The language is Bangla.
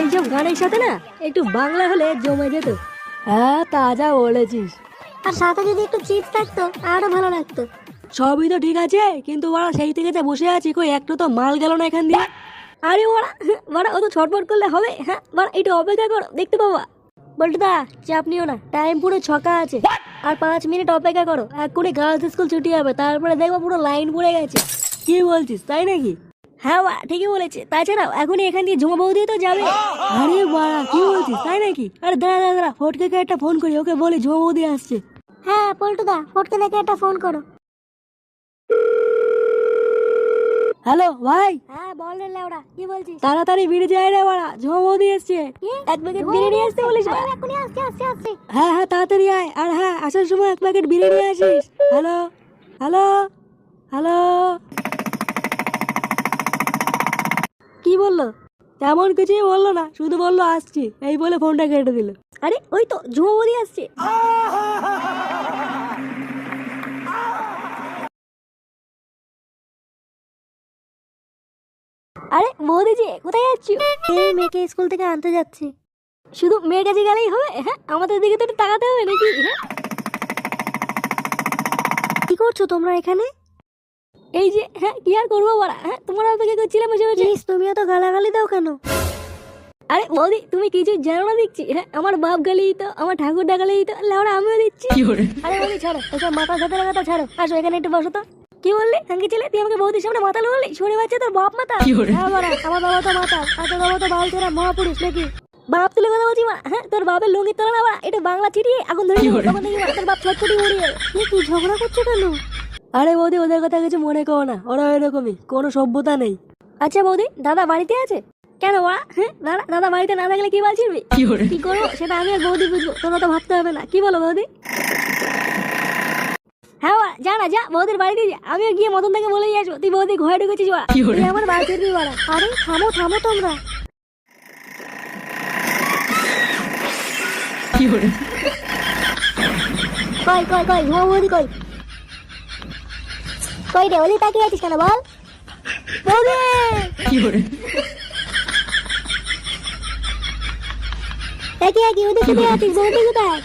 এইসব গানের সাথে না একটু বাংলা হলে জমে যেত। হ্যাঁ তাজা বলেছিস। আর সাথে যদি একটু চিপস থাকতো আরও ভালো লাগতো। সবই তো ঠিক আছে কিন্তু ওরা সেই থেকে যা বসে আছি কই একটু তো মাল গেল না এখান দিয়ে। আরে ওরা ওরা অত ছটফট করলে হবে? হ্যাঁ ওরা একটু অপেক্ষা করো দেখতে পাবা। বলটুদা চাপ নিও না টাইম পুরো ছকা আছে। আর পাঁচ মিনিট অপেক্ষা করো, এক্ষুনি গার্লস স্কুল ছুটি হবে, তারপরে দেখব পুরো লাইন পড়ে গেছে। কি বলছিস, তাই নাকি? হ্যাঁ বা ঠিকই বলেছে। তাছাড়াও, এখনই এখান দিয়ে ঝুমা বৌদি তো যাবে। আরে বাড়া কি বলছিস, তাই নাকি? আরে দাঁড়া দাঁড়া দাঁড়া, ফটকে একটা ফোন করি, ওকে বলি, ঝুমা বৌদি আসছে। হ্যাঁ পল্টুদা, ফটকে দেখে একটা ফোন করো। হ্যালো ভাই। হ্যাঁ বল রে লেওড়া কি বলছিস? তাড়াতাড়ি বেরিয়ে যায় রে বাড়া জমা বৌদি এসছে। এক প্যাকেট বিরিয়ানি আসতে বলিস? বাড়া। এক্ষুনি আসছে আসছে আসছে। হ্যাঁ হ্যাঁ তাড়াতাড়ি আয়। আর হ্যাঁ আসার সময় এক প্যাকেট বিরিয়ানি আসিস। Hello hello hello. কি বলল? তেমন কিছুই বলল না শুধু বলল আসছি। এই বলে ফোনটা কেটে দিল। আরে ওই তো ঝুমো বৌদি আসছে। আরে বৌদি যে কোথায় যাচ্ছ? এই মেয়েকে স্কুল থেকে আনতে যাচ্ছি। শুধু মেয়ের কাছে গেলেই হবে? হ্যাঁ আমাদের দিকে তো একটু তাকাতে হবে নাকি? হ্যাঁ। কি করছ তোমরা এখানে? এই যে হ্যাঁ কি আর করব বলা? হ্যাঁ তোমার অপেক্ষা করছিলাম বসে বসে। প্লিজ তুমিও তো গালাগালি দাও কেন? আরে বৌদি তুমি কিছু জানো না দেখছি। হ্যাঁ আমার বাপ গালি তো আমার ঠাকুর ডাকালি তো লেওড়া আমিও দিচ্ছি। আরে বৌদি ছাড়ো ওসব মাথা সাথে লাগাতে ছাড়ো। আসো এখানে একটু বসো তো। কি বললি? হাঙ্কি ছেলে তুই আমাকে বৌদির সামনে মাথা বললি? শুনে বাচ্চা তোর বাপ মাথা হ্যাঁ বাড়া, আমার বাবা তো মাথা আর তোর বাবা তো বাল ছেড়া মহাপুরুষ নাকি? বাপ তুলে কথা বলছি মা। হ্যাঁ তোর বাপের লঙ্গি তোলা না এটা বাংলা ছিটিয়ে আগুন ধরে তখন তোর বাপ ছটফটি উড়িয়ে। কি ঝগড়া করছ কেন? আরে বৌদি ওদের কথা কিছু মনে করো না। ওরা এরকমই। কোনো সভ্যতা নেই। আচ্ছা বৌদি দাদা বাড়িতে আছে? কেন ওরা হ্যাঁ দাদা দাদা বাড়িতে না থাকলে কি বলছিস কি করব? সেটা আমি আর বৌদি বুঝব। তোমরা তো ভাবতে হবে না। কি বলো বৌদি? হ্যাঁ যা না যা বৌদির বাড়িতে আমিও গিয়ে মতন থেকে বলে দিয়ে আসব। তুই বৌদি ঘরে ঢুকেছিস আমার বাড়ি ফিরবি ওরা আরে থামো থামো তোমরা। কই কই কই বৌদি কই। কই রে ওলি তাকিয়ে আছিস কেন বল? বৌদি! ওদিকে আছিস? বৌদি কোথায়?